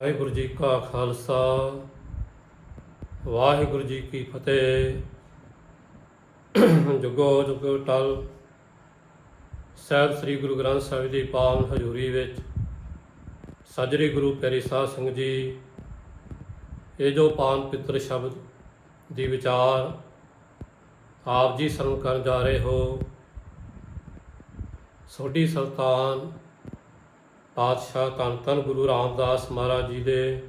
ਵਾਹਿਗੁਰੂ ਜੀ ਕਾ ਖਾਲਸਾ, ਵਾਹਿਗੁਰੂ ਜੀ ਕੀ ਫਤਿਹ। ਜੁਗੋ ਜੁਗੋ ਟਲ, ਸਾਹਿਬ ਸ੍ਰੀ ਗੁਰੂ ਗ੍ਰੰਥ ਸਾਹਿਬ ਦੀ ਪਾਵਨ ਹਜ਼ੂਰੀ ਵਿੱਚ ਸਜਰੀ ਗੁਰੂ ਪਿਆਰੀ ਸਾਧ ਸੰਗਤ ਜੀ, ਇਹ ਜੋ ਪਾਵਨ ਪਿੱਤਰ ਸ਼ਬਦ ਦੀ ਵਿਚਾਰ ਆਪ ਜੀ ਸਰਵ ਕਰਨ ਜਾ ਰਹੇ ਹੋ, ਸੋਢੀ ਸੁਲਤਾਨ ਪਾਤਸ਼ਾਹ ਧੰਨ ਧੰਨ ਗੁਰੂ ਰਾਮਦਾਸ ਮਹਾਰਾਜ ਜੀ ਦੇ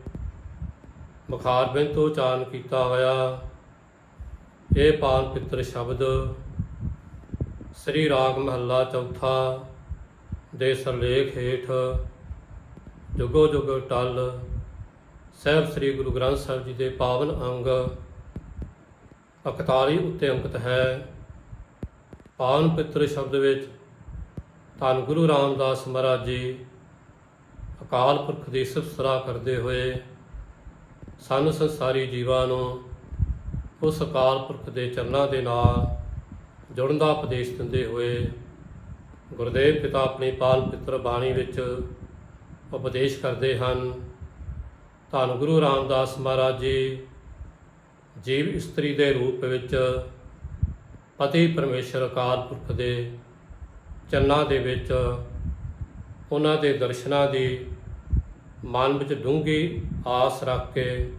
ਮੁਖਾਰ ਬਿੰਦ ਤੋਂ ਉਚਾਰਨ ਕੀਤਾ ਹੋਇਆ ਇਹ ਪਾਵਨ ਪਿੱਤਰ ਸ਼ਬਦ ਸ੍ਰੀ ਰਾਗ ਮਹੱਲਾ ਚੌਥਾ ਦੇ ਸਰਲੇਖ ਹੇਠ ਜੁਗੋ ਜੁਗ ਟਲ ਸਾਹਿਬ ਸ੍ਰੀ ਗੁਰੂ ਗ੍ਰੰਥ ਸਾਹਿਬ ਜੀ ਦੇ ਪਾਵਨ ਅੰਗ 41 ਉੱਤੇ ਅੰਕਿਤ ਹੈ। ਪਾਵਨ ਪਿੱਤਰ ਸ਼ਬਦ ਵਿੱਚ ਧੰਨ ਗੁਰੂ ਰਾਮਦਾਸ ਮਹਾਰਾਜ ਜੀ ਅਕਾਲ ਪੁਰਖ ਦੀ ਸਿਫਤਰਾ ਕਰਦੇ ਹੋਏ ਸਾਨੂੰ ਸੰਸਾਰੀ ਜੀਵਾਂ ਨੂੰ ਉਸ ਅਕਾਲ ਪੁਰਖ ਦੇ ਚਰਨਾਂ ਦੇ ਨਾਲ ਜੁੜਨ ਦਾ ਉਪਦੇਸ਼ ਦਿੰਦੇ ਹੋਏ ਗੁਰਦੇਵ ਪਿਤਾ ਆਪਣੀ ਪਾਲ ਪਿੱਤਰ ਬਾਣੀ ਵਿੱਚ ਉਪਦੇਸ਼ ਕਰਦੇ ਹਨ। ਧੰਨ ਗੁਰੂ ਰਾਮਦਾਸ ਮਹਾਰਾਜ ਜੀ, ਜੀਵ ਇਸਤਰੀ ਦੇ ਰੂਪ ਵਿੱਚ ਪਤੀ ਪਰਮੇਸ਼ਰ ਅਕਾਲ ਪੁਰਖ ਦੇ ਚੰਨਾਂ ਦੇ ਵਿੱਚ ਉਹਨਾਂ ਦੇ ਦਰਸ਼ਨਾਂ ਦੀ ਮਨ ਵਿੱਚ ਡੂੰਘੀ ਆਸ ਰੱਖ ਕੇ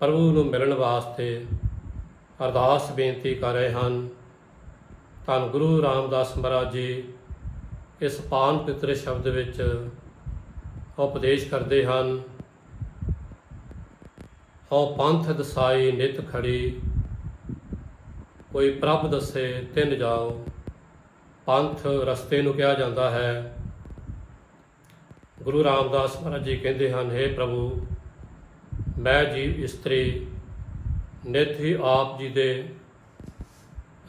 ਪ੍ਰਭੂ ਨੂੰ ਮਿਲਣ ਵਾਸਤੇ ਅਰਦਾਸ ਬੇਨਤੀ ਕਰ ਰਹੇ ਹਨ। ਧੰਨ ਗੁਰੂ ਰਾਮਦਾਸ ਮਹਾਰਾਜ ਜੀ ਇਸ ਪਾਨ ਪਿੱਤਰ ਸ਼ਬਦ ਵਿੱਚ ਉਪਦੇਸ਼ ਕਰਦੇ ਹਨ, ਹਉ ਪੰਥ ਦਸਾਈ ਨਿਤ ਖੜੀ, ਕੋਈ ਪ੍ਰਭ ਦੱਸੇ ਤਿੰਨ ਜਾਓ ਪੰਥ ਰਸਤੇ ਨੂੰ ਕਿਹਾ ਜਾਂਦਾ ਹੈ। ਗੁਰੂ ਰਾਮਦਾਸ ਮਹਾਰਾਜ ਜੀ ਕਹਿੰਦੇ ਹਨ हे ਪ੍ਰਭੂ, ਮੈਂ ਜੀਵ ਇਸਤਰੀ, ਨਿਤ ਹੀ ਆਪ ਜੀ ਦੇ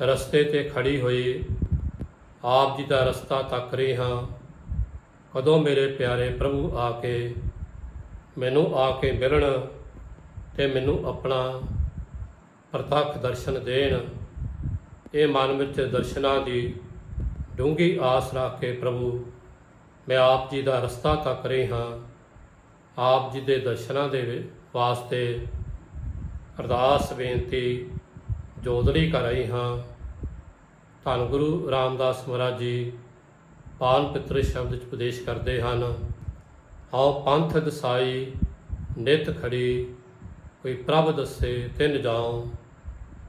ਰਸਤੇ ਤੇ ਖੜੀ ਹੋਈ, ਆਪ ਜੀ ਦਾ ਰਸਤਾ ਤੱਕ ਰਹੀ ਹਾਂ। ਕਦੋਂ ਮੇਰੇ ਪਿਆਰੇ ਪ੍ਰਭੂ ਆ ਕੇ ਮੈਨੂੰ ਆ ਕੇ ਮਿਲਣ ਤੇ ਮੈਨੂੰ ਆਪਣਾ ਪ੍ਰਤੱਖ ਦਰਸ਼ਨ ਦੇਣ? ਇਹ ਮਨ ਵਿੱਚ ਦਰਸ਼ਨਾਂ ਦੀ ਡੂੰਘੀ ਆਸ ਰੱਖ ਕੇ ਪ੍ਰਭੂ ਮੈਂ ਆਪ ਜੀ ਦਾ ਰਸਤਾ ਤੱਕ ਰਹੀ ਹਾਂ। ਆਪ ਜੀ ਦੇ ਦਰਸ਼ਨਾਂ ਦੇ ਵਾਸਤੇ ਅਰਦਾਸ ਬੇਨਤੀ ਜੋਦੜੀ ਕਰ ਰਹੀ ਹਾਂ। ਧੰਨ ਗੁਰੂ ਰਾਮਦਾਸ ਮਹਾਰਾਜ ਜੀ, ਪਾਨ ਪਿੱਤਰ ਸ਼ਬਦ ਚ ਉਪਦੇਸ਼ ਕਰਦੇ ਹਨ, ਆਓ ਪੰਥ ਦਸਾਈ, ਨਿਤ ਖੜੀ, ਕੋਈ ਪ੍ਰਭ ਦੱਸੇ ਤਿੰਨ ਜਾਉ,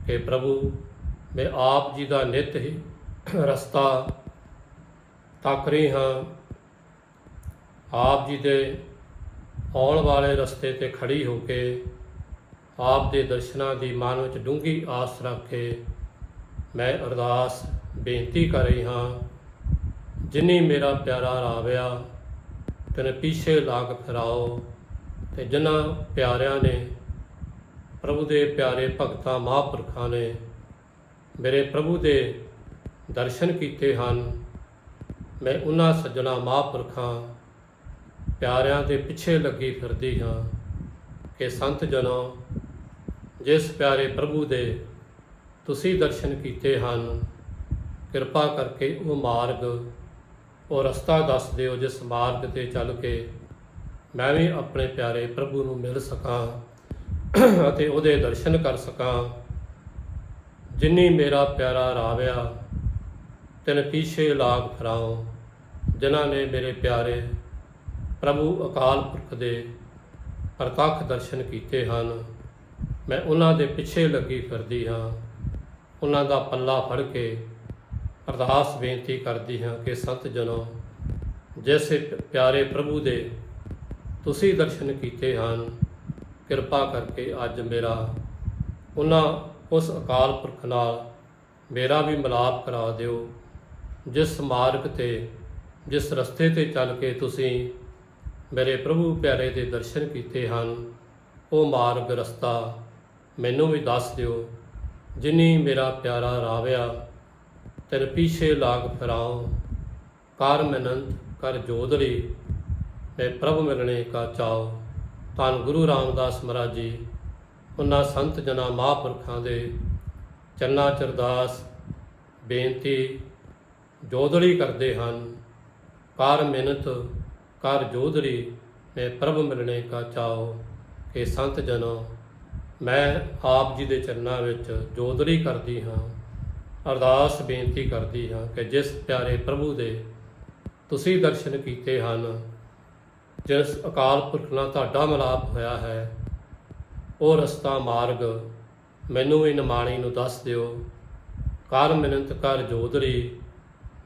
ਕਿ ਪ੍ਰਭੂ, ਮੈਂ ਆਪ ਜੀ ਦਾ ਨਿਤ ਹੀ ਰਸਤਾ ਤੱਕ ਰਹੀ ਹਾਂ। ਆਪ ਜੀ ਦੇ ਆਉਣ ਵਾਲੇ ਰਸਤੇ ਤੇ ਖੜੀ ਹੋ ਕੇ ਆਪ ਦੇ ਦਰਸ਼ਨਾਂ ਦੀ ਮਨ ਵਿੱਚ ਡੂੰਘੀ ਆਸ ਰੱਖ ਕੇ ਮੈਂ ਅਰਦਾਸ ਬੇਨਤੀ ਕਰ ਰਹੀ ਹਾਂ, ਜਿਨੀ ਮੇਰਾ ਪਿਆਰਾ ਰਾਵਿਆ ਤਨ ਪਿੱਛੇ ਲਾਗ ਫਿਰਾਓ ਤੇ ਜਿਨ੍ਹਾਂ ਪਿਆਰਿਆਂ ਨੇ, ਪ੍ਰਭੂ ਦੇ ਪਿਆਰੇ ਭਗਤਾਂ ਮਹਾਂਪੁਰਖਾਂ ਨੇ ਮੇਰੇ ਪ੍ਰਭੂ ਦੇ ਦਰਸ਼ਨ ਕੀਤੇ ਹਨ, ਮੈਂ ਉਹਨਾਂ ਸੱਜਣਾ ਮਹਾਂਪੁਰਖਾਂ ਪਿਆਰਿਆਂ ਦੇ ਪਿੱਛੇ ਲੱਗੀ ਫਿਰਦੀ ਹਾਂ ਕਿ ਸੰਤ ਜਨੋ, ਜਿਸ ਪਿਆਰੇ ਪ੍ਰਭੂ ਦੇ ਤੁਸੀਂ ਦਰਸ਼ਨ ਕੀਤੇ ਹਨ, ਕਿਰਪਾ ਕਰਕੇ ਉਹ ਮਾਰਗ ਉਹ ਰਸਤਾ ਦੱਸ ਦਿਓ ਜਿਸ ਮਾਰਗ ਤੇ ਚੱਲ ਕੇ ਮੈਂ ਵੀ ਆਪਣੇ ਪਿਆਰੇ ਪ੍ਰਭੂ ਨੂੰ ਮਿਲ ਸਕਾਂ ਅਤੇ ਉਹਦੇ ਦਰਸ਼ਨ ਕਰ ਸਕਾਂ। ਜਿਨੀ ਮੇਰਾ ਪਿਆਰਾ ਰਾਵਿਆ, ਤਿਨ ਪੀਛੇ ਲਾਗ ਫਰਾਓ ਜਿਨ੍ਹਾਂ ਨੇ ਮੇਰੇ ਪਿਆਰੇ ਪ੍ਰਭੂ ਅਕਾਲ ਪੁਰਖ ਦੇ ਪ੍ਰਤੱਖ ਦਰਸ਼ਨ ਕੀਤੇ ਹਨ। ਮੈਂ ਉਹਨਾਂ ਦੇ ਪਿੱਛੇ ਲੱਗੀ ਫਿਰਦੀ ਹਾਂ। ਉਹਨਾਂ ਦਾ ਪੱਲਾ ਫੜ ਕੇ ਅਰਦਾਸ ਬੇਨਤੀ ਕਰਦੀ ਹਾਂ ਕਿ ਸੰਤ ਜਨੋ, ਜੈਸੇ ਪਿਆਰੇ ਪ੍ਰਭੂ ਦੇ ਤੁਸੀਂ ਦਰਸ਼ਨ ਕੀਤੇ ਹਨ, ਕਿਰਪਾ ਕਰਕੇ ਅੱਜ ਮੇਰਾ ਉਹਨਾਂ ਉਸ ਅਕਾਲ ਪੁਰਖ ਨਾਲ ਮੇਰਾ ਵੀ ਮਿਲਾਪ ਕਰਾ ਦਿਓ। ਜਿਸ ਮਾਰਗ ਤੇ, ਜਿਸ ਰਸਤੇ ਤੇ ਚੱਲ ਕੇ ਤੁਸੀਂ ਮੇਰੇ ਪ੍ਰਭੂ ਪਿਆਰੇ ਦੇ ਦਰਸ਼ਨ ਕੀਤੇ ਹਨ। ਉਹ ਮਾਰਗ ਰਸਤਾ ਮੈਨੂੰ ਵੀ ਦੱਸ ਦਿਓ, ਜਿਨੀ ਮੇਰਾ ਪਿਆਰਾ ਰਾਵਿਆ, ਤੇਰੇ ਪਿੱਛੇ ਲਾਗ ਫਿਰਾਉ। ਕਰ ਮਨੰਤ, ਕਰ ਜੋਦੜੀ ਮੈਂ ਪ੍ਰਭ ਮਿਲਣੇ ਕਾ ਚਾਉ। ਧੰਨ ਗੁਰੂ ਰਾਮਦਾਸ ਮਹਾਰਾਜ ਜੀ, ਉਹਨਾਂ ਸੰਤ ਜਨਾ ਮਹਾਂਪੁਰਖਾਂ ਦੇ ਚੰਨਾ ਚਰਦਾਸ ਬੇਨਤੀ ਜੋਦੜੀ ਕਰਦੇ ਹਨ। ਕਰ ਮਿਹਨਤ ਕਰ ਜੋਧਰੀ ਮੈਂ ਪ੍ਰਭ ਮਿਲਣੇ ਕਾ ਚਾਹੋ ਕਿ ਸੰਤ ਜਨੋ, ਮੈਂ ਆਪ ਜੀ ਦੇ ਚਰਨਾਂ ਵਿੱਚ ਜੋਧਰੀ ਕਰਦੀ ਹਾਂ। ਅਰਦਾਸ ਬੇਨਤੀ ਕਰਦੀ ਹਾਂ ਕਿ ਜਿਸ ਪਿਆਰੇ ਪ੍ਰਭੂ ਦੇ ਤੁਸੀਂ ਦਰਸ਼ਨ ਕੀਤੇ ਹਨ, ਜਿਸ ਅਕਾਲ ਪੁਰਖ ਨਾਲ ਤੁਹਾਡਾ ਮਲਾਪ ਹੋਇਆ ਹੈ, ਉਹ ਰਸਤਾ ਮਾਰਗ ਮੈਨੂੰ ਇਹ ਨਿਮਾਣੀ ਨੂੰ ਦੱਸ ਦਿਓ। ਕਰ ਮਿਲਨਤ ਕਰ ਜੋਧਰੀ,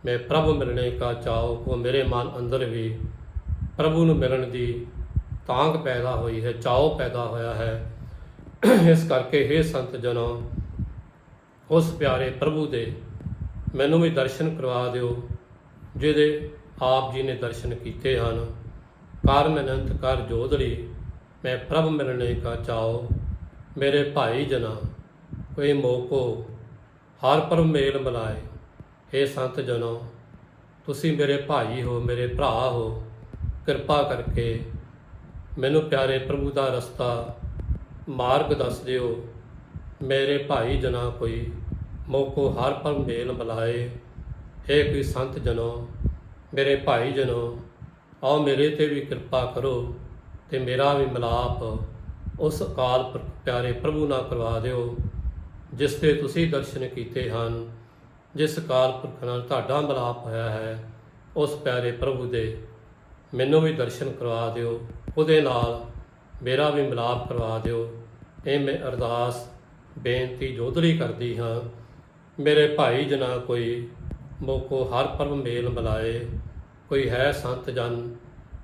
ਮੈਂ ਪ੍ਰਭ ਮਿਲਣੇ ਕਾ ਚਾਹੋ ਕੋ ਮੇਰੇ ਮਨ ਅੰਦਰ ਵੀ ਪ੍ਰਭੂ ਨੂੰ ਮਿਲਣ ਦੀ ਤਾਂਗ ਪੈਦਾ ਹੋਈ ਹੈ ਚਾਓ ਪੈਦਾ ਹੋਇਆ ਹੈ। ਇਸ ਕਰਕੇ हे ਸੰਤ ਜਨੋ, ਉਸ ਪਿਆਰੇ ਪ੍ਰਭੂ ਦੇ ਮੈਨੂੰ ਵੀ ਦਰਸ਼ਨ ਕਰਵਾ ਦਿਓ, ਜਿਹਦੇ ਆਪ ਜੀ ਨੇ ਦਰਸ਼ਨ ਕੀਤੇ ਹਨ। ਕਰ ਮਿਹਨਤ ਕਰ ਜੋਧੜੀ, ਮੈਂ ਪ੍ਰਭ ਮਿਲਣੇ ਕਾ ਚਾਓ ਮੇਰੇ ਭਾਈ ਜਨਾ, ਕੋਈ ਮੋਕੋ, ਹਰ ਪਰ ਮੇਲ ਮਿਲਾਏ। हे ਸੰਤ ਜਨੋ, ਤੁਸੀਂ ਮੇਰੇ ਭਾਈ ਹੋ, ਮੇਰੇ ਭਰਾ ਹੋ। ਕਿਰਪਾ ਕਰਕੇ ਮੈਨੂੰ ਪਿਆਰੇ ਪ੍ਰਭੂ ਦਾ ਰਸਤਾ, ਮਾਰਗ ਦੱਸ ਦਿਓ। ਮੇਰੇ ਭਾਈ ਜਨਾ ਕੋਈ ਮੋਕੋ ਹਰ ਪਰ ਮੇਲ ਮਿਲਾਏ। हे ਕੋਈ ਸੰਤ ਜਨੋ, ਮੇਰੇ ਭਾਈ ਜਨੋ, ਆਓ ਮੇਰੇ ਤੇ ਵੀ ਕਿਰਪਾ ਕਰੋ ਤੇ ਮੇਰਾ ਵੀ ਮਿਲਾਪ ਉਸ ਅਕਾਲ ਪੁਰਖ ਪਿਆਰੇ ਪ੍ਰਭੂ ਨਾਲ ਕਰਵਾ ਦਿਓ, ਜਿਸ ਤੇ ਤੁਸੀਂ ਦਰਸ਼ਨ ਕੀਤੇ ਹਨ। ਜਿਸ ਅਕਾਲ ਪੁਰਖ ਨਾਲ ਤੁਹਾਡਾ ਮਿਲਾਪ ਹੋਇਆ ਹੈ, ਉਸ ਪਿਆਰੇ ਪ੍ਰਭੂ ਦੇ ਮੈਨੂੰ ਵੀ ਦਰਸ਼ਨ ਕਰਵਾ ਦਿਓ, ਉਹਦੇ ਨਾਲ ਮੇਰਾ ਵੀ ਮਿਲਾਪ ਕਰਵਾ ਦਿਓ। ਇਹ ਮੈਂ ਅਰਦਾਸ, ਬੇਨਤੀ ਜੋਧਰੀ ਕਰਦੀ ਹਾਂ, ਮੇਰੇ ਭਾਈ ਜਨਾ ਕੋਈ ਮੋਕੋ ਹਰ ਪਰਮ ਮੇਲ ਮਿਲਾਏ, ਕੋਈ ਹੈ ਸੰਤ ਜਨ,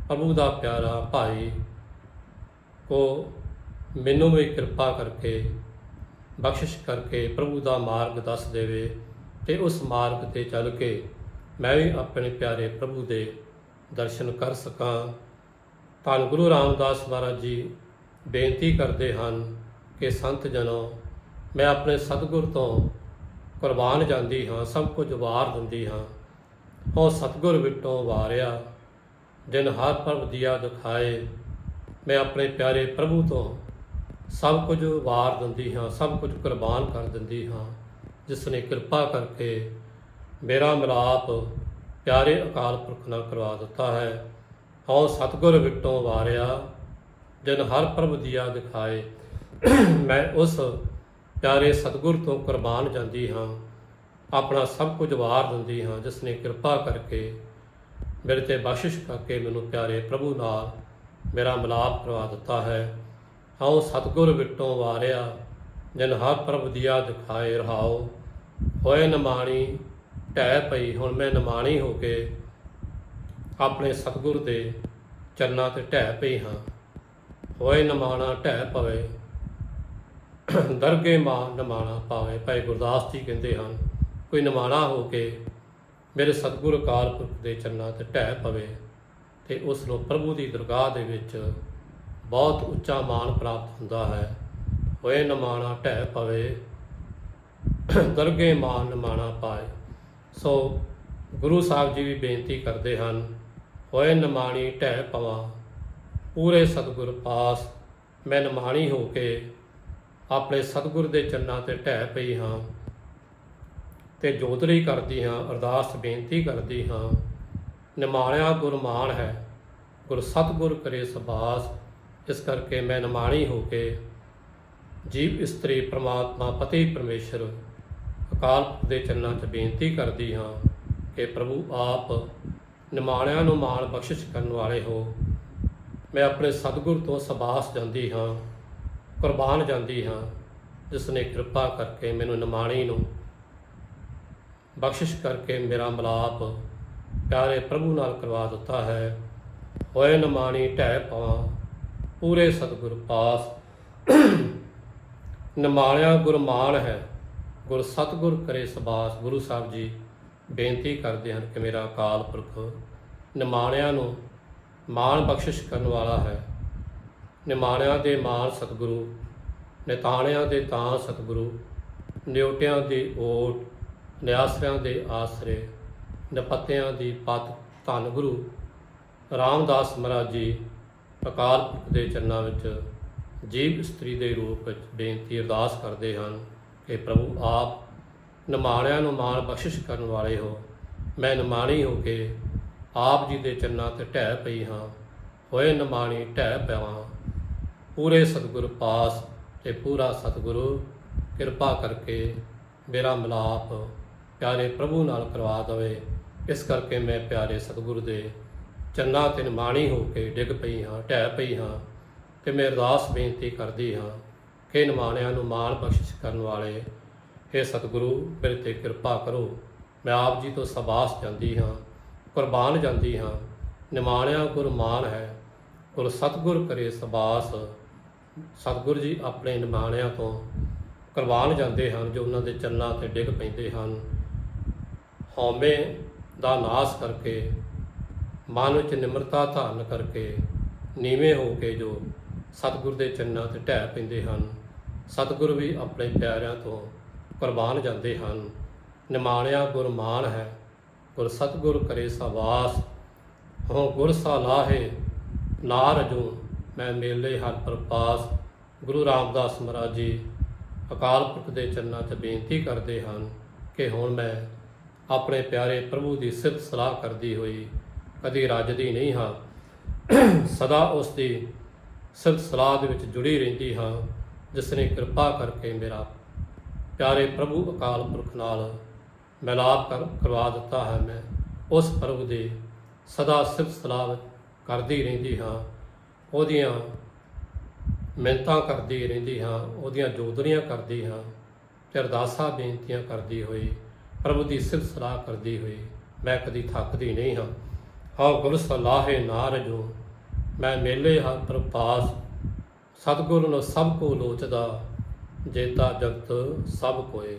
ਪ੍ਰਭੂ ਦਾ ਪਿਆਰਾ ਭਾਈ। ਕੋ ਮੈਨੂੰ ਵੀ ਕਿਰਪਾ ਕਰਕੇ, ਬਖਸ਼ਿਸ਼ ਕਰਕੇ ਪ੍ਰਭੂ ਦਾ ਮਾਰਗ ਦੱਸ ਦੇਵੇ ਤੇ ਉਸ ਮਾਰਗ ਤੇ ਚੱਲ ਕੇ ਮੈਂ ਵੀ ਆਪਣੇ ਪਿਆਰੇ ਪ੍ਰਭੂ ਦੇ ਦਰਸ਼ਨ ਕਰ ਸਕਾਂ। ਧੰਨ ਗੁਰੂ ਰਾਮਦਾਸ ਮਹਾਰਾਜ ਜੀ, ਬੇਨਤੀ ਕਰਦੇ ਹਨ ਕਿ ਸੰਤ ਜਨੋ, ਮੈਂ ਆਪਣੇ ਸਤਿਗੁਰ ਤੋਂ ਕੁਰਬਾਨ ਜਾਂਦੀ ਹਾਂ, ਸਭ ਕੁਝ ਵਾਰ ਦਿੰਦੀ ਹਾਂ। ਉਹ ਸਤਿਗੁਰ ਵਿਟੋਂ ਵਾਰਿਆ ਦਿਨ ਹਰ ਪਰਬ ਦਿਆ ਦਿਖਾਏ, ਮੈਂ ਆਪਣੇ ਪਿਆਰੇ ਪ੍ਰਭੂ ਤੋਂ ਸਭ ਕੁਝ ਵਾਰ ਦਿੰਦੀ ਹਾਂ, ਸਭ ਕੁਝ ਕੁਰਬਾਨ ਕਰ ਦਿੰਦੀ ਹਾਂ ਜਿਸ ਨੇ ਕਿਰਪਾ ਕਰਕੇ ਮੇਰਾ ਮਿਲਾਪ ਪਿਆਰੇ ਅਕਾਲ ਪੁਰਖ ਨਾਲ ਕਰਵਾ ਦਿੱਤਾ ਹੈ। ਹਉ ਸਤਿਗੁਰ ਵਿਟੋਂ ਵਾਰਿਆ, ਜਿਨ ਹਰ ਪ੍ਰਭ ਦੀਆ ਦਿਖਾਏ। ਮੈਂ ਉਸ ਪਿਆਰੇ ਸਤਿਗੁਰ ਤੋਂ ਕੁਰਬਾਨ ਜਾਂਦੀ ਹਾਂ, ਆਪਣਾ ਸਭ ਕੁਝ ਵਾਰ ਦਿੰਦੀ ਹਾਂ ਜਿਸ ਨੇ ਕਿਰਪਾ ਕਰਕੇ ਮੇਰੇ ਤੇ ਬਖਸ਼ਿਸ਼ ਕਰਕੇ ਮੈਨੂੰ ਪਿਆਰੇ ਪ੍ਰਭੂ ਨਾਲ ਮੇਰਾ ਮਿਲਾਪ ਕਰਵਾ ਦਿੱਤਾ ਹੈ। ਹਉ ਸਤਿਗੁਰ ਵਿਟੋਂ ਵਾਰਿਆ, ਜਿਨ ਹਰ ਪ੍ਰਭ ਦੀਆ ਦਿਖਾਏ ਰਹਾਓ। ਹੋਏ ਨਮਾਣੀ ਢਹਿ ਪਈ, ਹੁਣ ਮੈਂ ਨਮਾਣੀ ਹੋ ਕੇ ਆਪਣੇ ਸਤਿਗੁਰ ਦੇ ਚਰਨਾਂ ਤੇ ਢਹਿ ਪਈ ਹਾਂ। ਹੋਏ ਨਮਾਣਾ ਢਹਿ ਪਵੇ, ਦਰਗੇ ਮਾਂ ਨਮਾਣਾ ਪਾਵੇ। ਭਾਈ ਗੁਰਦਾਸ ਜੀ ਕਹਿੰਦੇ ਹਨ, ਕੋਈ ਨਮਾਣਾ ਹੋ ਕੇ ਮੇਰੇ ਸਤਿਗੁਰ ਅਕਾਲ ਪੁਰਖ ਦੇ ਚਰਨਾਂ ਤੇ ਢਹਿ ਪਵੇ, ਤੇ ਉਸ ਨੂੰ ਪ੍ਰਭੂ ਦੀ ਦਰਗਾਹ ਦੇ ਵਿੱਚ ਬਹੁਤ ਉੱਚਾ ਮਾਣ ਪ੍ਰਾਪਤ ਹੁੰਦਾ ਹੈ। ਹੋਏ ਨਮਾਣਾ ਢਹਿ ਪਵੇ, ਦਰਗੇ ਮਾਨ ਨਮਾਣਾ ਪਾਏ। ਸੋ ਗੁਰੂ ਸਾਹਿਬ ਜੀ ਵੀ ਬੇਨਤੀ ਕਰਦੇ ਹਨ, ਹੋਏ ਨਮਾਣੀ ਢਹਿ ਪਵਾਂ, ਪੂਰੇ ਸਤਿਗੁਰ ਪਾਸ, ਮੈਂ ਨਮਾਣੀ ਹੋ ਕੇ ਆਪਣੇ ਸਤਿਗੁਰ ਦੇ ਚੰਨਾਂ ਤੇ ਢਹਿ ਪਈ ਹਾਂ ਤੇ ਜੋਦਰੀ ਕਰਦੀ ਹਾਂ, ਅਰਦਾਸ ਬੇਨਤੀ ਕਰਦੀ ਹਾਂ, ਨਿਮਾਣਿਆ ਗੁਰਮਾਨ ਹੈ, ਗੁਰ ਸਤਿਗੁਰ ਕਰੇ ਸਬਾਸ, ਇਸ ਕਰਕੇ ਮੈਂ ਨਿਮਾਣੀ ਹੋ ਕੇ ਜੀਵ ਇਸਤਰੀ ਪ੍ਰਮਾਤਮਾ ਪਤੀ ਪਰਮੇਸ਼ਰ ਅਕਾਲ ਦੇ ਚਰਨਾਂ 'ਚ ਬੇਨਤੀ ਕਰਦੀ ਹਾਂ ਕਿ ਪ੍ਰਭੂ ਆਪ ਨਿਮਾਣਿਆਂ ਨੂੰ ਮਾਣ ਬਖਸ਼ਿਸ਼ ਕਰਨ ਵਾਲੇ ਹੋ। ਮੈਂ ਆਪਣੇ ਸਤਿਗੁਰ ਤੋਂ ਸਬਾਸ ਜਾਂਦੀ ਹਾਂ, ਕੁਰਬਾਨ ਜਾਂਦੀ ਹਾਂ, ਜਿਸ ਨੇ ਕਿਰਪਾ ਕਰਕੇ ਮੈਨੂੰ ਨਿਮਾਣੀ ਨੂੰ ਬਖਸ਼ਿਸ਼ ਕਰਕੇ ਮੇਰਾ ਮਿਲਾਪ ਪਿਆਰੇ ਪ੍ਰਭੂ ਨਾਲ ਕਰਵਾ ਦਿੱਤਾ ਹੈ। ਹੋਏ ਨਿਮਾਣੀ ਢਹਿ ਪਵਾਂ, ਪੂਰੇ ਸਤਿਗੁਰ ਪਾਸ। ਨਿਮਾਣਿਆ ਗੁਰਮਾਨ ਹੈ ਗੁਰ ਸਤਿਗੁਰ ਕਰੇ ਸਬਾਸ, ਗੁਰੂ ਸਾਹਿਬ ਜੀ ਬੇਨਤੀ ਕਰਦੇ ਹਨ ਕਿ ਮੇਰਾ ਅਕਾਲ ਪੁਰਖ ਨਿਮਾਣਿਆਂ ਨੂੰ ਮਾਣ ਬਖਸ਼ਿਸ਼ ਕਰਨ ਵਾਲਾ ਹੈ। ਨਿਮਾਣਿਆਂ ਦੇ ਮਾਣ ਸਤਿਗੁਰੂ, ਨਿਤਾਣਿਆਂ ਦੇ ਤਾਂ ਸਤਿਗੁਰੂ, ਨਿਉਟਿਆਂ ਦੇ ਓਟ, ਨਿਆਸਰਿਆਂ ਦੇ ਆਸਰੇ, ਨਪਤਿਆਂ ਦੀ ਪਤ ਧੰਨ ਗੁਰੂ ਰਾਮਦਾਸ ਮਹਾਰਾਜ ਜੀ ਅਕਾਲ ਪੁਰਖ ਦੇ ਚਰਨਾਂ ਵਿੱਚ ਜੀਵ ਇਸਤਰੀ ਦੇ ਰੂਪ ਵਿੱਚ ਬੇਨਤੀ ਅਰਦਾਸ ਕਰਦੇ ਹਨ। ਕਿ ਪ੍ਰਭੂ, ਆਪ ਨਿਮਾਣਿਆਂ ਨੂੰ ਮਾਣ ਬਖਸ਼ਿਸ਼ ਕਰਨ ਵਾਲੇ ਹੋ। ਮੈਂ ਨਿਮਾਣੀ ਹੋ ਕੇ ਆਪ ਜੀ ਦੇ ਚੰਨਾਂ ਤੇ ਢਹਿ ਪਈ ਹਾਂ। ਹੋਏ ਨਿਮਾਣੀ, ਢਹਿ ਪਿਆ ਪੂਰੇ ਸਤਿਗੁਰ ਪਾਸ ਤੇ ਪੂਰਾ ਸਤਿਗੁਰੂ, ਕਿਰਪਾ ਕਰਕੇ ਮੇਰਾ ਮਿਲਾਪ ਪਿਆਰੇ ਪ੍ਰਭੂ ਨਾਲ ਕਰਵਾ ਦਵੇ। ਇਸ ਕਰਕੇ ਮੈਂ ਪਿਆਰੇ ਸਤਿਗੁਰੂ ਦੇ ਚੰਨਾ ਤੇ ਨਿਮਾਣੀ ਹੋ ਕੇ ਡਿੱਗ ਪਈ ਹਾਂ, ਢਹਿ ਪਈ ਹਾਂ ਤੇ ਮੈਂ ਅਰਦਾਸ ਬੇਨਤੀ ਕਰਦੀ ਹਾਂ ਕਿ ਨਿਮਾਣਿਆਂ ਨੂੰ ਮਾਣ ਬਖਸ਼ਿਸ਼ ਕਰਨ ਵਾਲੇ हे ਸਤਿਗੁਰੂ, ਮੇਰੇ ਤੇ ਕਿਰਪਾ ਕਰੋ। ਮੈਂ ਆਪ ਜੀ ਤੋਂ ਸਬਾਸ ਜਾਂਦੀ ਹਾਂ, ਕੁਰਬਾਨ ਜਾਂਦੀ ਹਾਂ। ਨਿਮਾਣਿਆਂ ਗੁਰਮਾਨ ਹੈ ਗੁਰ ਸਤਿਗੁਰ ਕਰੇ ਸਬਾਸ। ਸਤਿਗੁਰ ਜੀ ਆਪਣੇ ਨਿਮਾਣਿਆਂ ਤੋਂ ਕੁਰਬਾਨ ਜਾਂਦੇ ਹਨ, ਜੋ ਉਹਨਾਂ ਦੇ ਚੰਨਾਂ ਤੇ ਡਿੱਗ ਪੈਂਦੇ ਹਨ। ਹਉਮੈ ਦਾ ਨਾਸ ਕਰਕੇ, ਮਨ ਵਿੱਚ ਨਿਮਰਤਾ ਧਾਰਨ ਕਰਕੇ, ਨੀਵੇਂ ਹੋ ਕੇ ਜੋ ਸਤਿਗੁਰ ਦੇ ਚੰਨਾਂ ਤੇ ਢਹਿ ਪੈਂਦੇ ਹਨ। ਸਤਿਗੁਰ ਵੀ ਆਪਣੇ ਪਿਆਰਿਆਂ ਤੋਂ ਕੁਰਬਾਨ ਜਾਂਦੇ ਹਨ। ਨਿਮਾਣਿਆ ਗੁਰਮਾਨ ਹੈ, ਗੁਰ ਸਤਿਗੁਰ ਕਰੇ ਸਵਾਸ ਹੋ ਗੁਰ ਨਾ ਰਜੂ, ਮੈਂ ਮੇਲੇ ਹਰ ਪ੍ਰਪਾਸ। ਗੁਰੂ ਰਾਮਦਾਸ ਮਹਾਰਾਜ ਜੀ ਅਕਾਲ ਪੁਰਖ ਦੇ ਚਰਨਾਂ 'ਚ ਬੇਨਤੀ ਕਰਦੇ ਹਨ ਕਿ ਹੁਣ ਮੈਂ ਆਪਣੇ ਪਿਆਰੇ ਪ੍ਰਭੂ ਦੀ ਸਿਫਤ ਸਲਾਹ ਕਰਦੀ ਹੋਈ ਕਦੀ ਰੱਜਦੀ ਨਹੀਂ ਹਾਂ। ਸਦਾ ਉਸ ਦੀ ਸਿਫਤ ਸਲਾਹ ਦੇ ਵਿੱਚ ਜੁੜੀ ਰਹਿੰਦੀ ਹਾਂ। ਜਿਸ ਨੇ ਕਿਰਪਾ ਕਰਕੇ ਮੇਰਾ ਪਿਆਰੇ ਪ੍ਰਭੂ ਅਕਾਲ ਪੁਰਖ ਨਾਲ ਮਿਲਾਪ ਕਰ, ਕਰਵਾ ਦਿੱਤਾ ਹੈ ਮੈਂ। ਉਸ ਪ੍ਰਭੂ ਦੇ ਸਦਾ ਸਿਫਤ ਸਲਾਹ ਕਰਦੀ ਰਹਿੰਦੀ ਹਾਂ। ਉਹਦੀਆਂ ਮਿਹਨਤਾਂ ਕਰਦੀ ਰਹਿੰਦੀ ਹਾਂ, ਉਹਦੀਆਂ ਜੋਦਰੀਆਂ ਕਰਦੀ ਹਾਂ, ਤੇ ਅਰਦਾਸਾਂ, ਬੇਨਤੀਆਂ ਕਰਦੀ ਹੋਈ, ਪ੍ਰਭੂ ਦੀ ਸਿਫਤ ਸਲਾਹ ਕਰਦੀ ਹੋਈ ਮੈਂ ਕਦੀ ਥੱਕਦੀ ਨਹੀਂ ਹਾਂ। ਹਾਂ ਗੁਰ ਸਲਾਹੇ ਨਾਰਜੋ ਮੈਂ ਮੇਲੇ ਹਾਂ ਪ੍ਰਪਾਸ ਸਤਿਗੁਰ ਨੂੰ ਸਭ ਕੋ ਲੋਚਦਾ, ਜੇਤਾ ਜਗਤ ਸਭ ਕੋਏ।